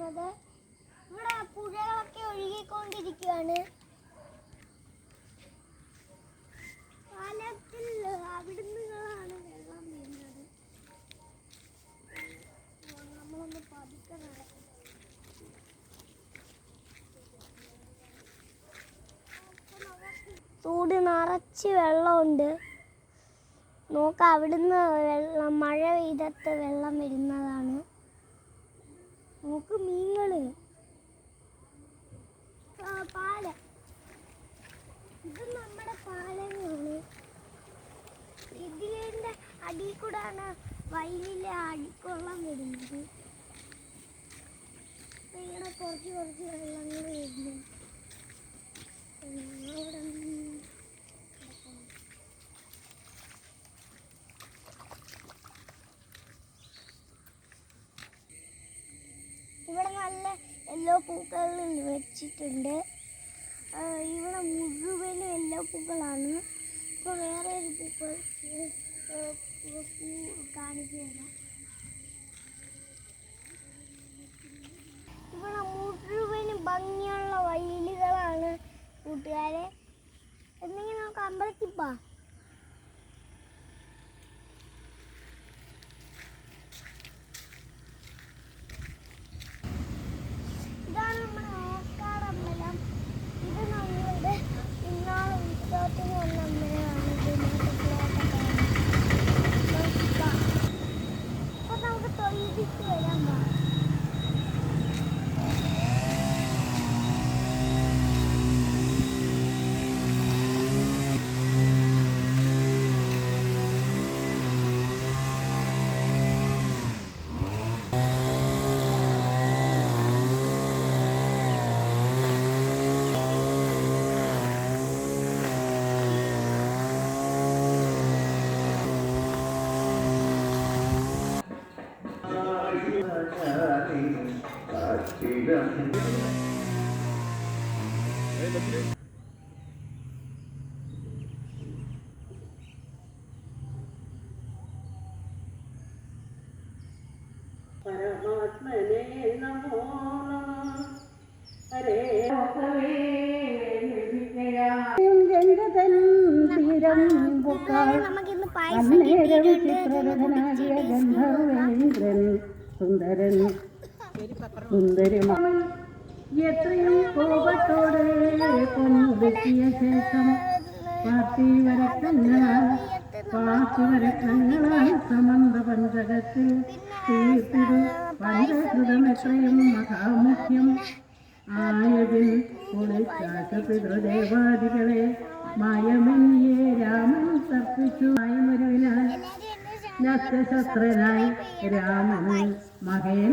പോകുന്നത്. ഇവിടെ പുഴകളൊക്കെ ഒഴുകിക്കൊണ്ടിരിക്കുകയാണ് പാലത്തിൽ വെള്ളം നമ്മളൊന്ന് ചൂട് നിറച്ച് വെള്ളമുണ്ട്. നോക്കാം അവിടുന്ന് വെള്ളം മഴ പെയ്തത്ത് വെള്ളം വരുന്നതാണ്. നോക്ക് മീനുകൾ. ആ, ഇത് നമ്മുടെ പാലങ്ങളാണ് ഇതിന്റെ അടിയിൽ കൂടാണ് വയലിലെ അടിക്കൊള്ളം വരുന്നത്. ഇങ്ങനെ കുറച്ച് കുറച്ച് വെള്ളങ്ങൾ വരുന്നു നല്ല പൂക്കളും വെച്ചിട്ടുണ്ട്. ഇവിടെ മുഴുവനും എല്ലാ പൂക്കളാണ്. ഇപ്പോൾ വേറെ ഒരു പൂക്കൾ തരാം ഇവിടെ മുഴുവനും ഭംഗിയുള്ള വയലുകളാണ് കൂട്ടുകാരെ. എന്നെങ്കിൽ നമുക്ക് അമ്പലത്തിൽ പോവാം. പരമാത്മനെ നമോ ഹരേ ഗംഗതൻ തീരം അന്നേരം ചിത്രരഥനാകിയ ഗന്ധർവേന്ദ്രൻ. സുന്ദരൻ. സുന്ദരിമാൻ എത്രയും രാമൻ തർപ്പിച്ചു മായമരുവിനാൽ നഷ്ടശസ്ത്രനായി രാമൻ മഹേന്ദ്ര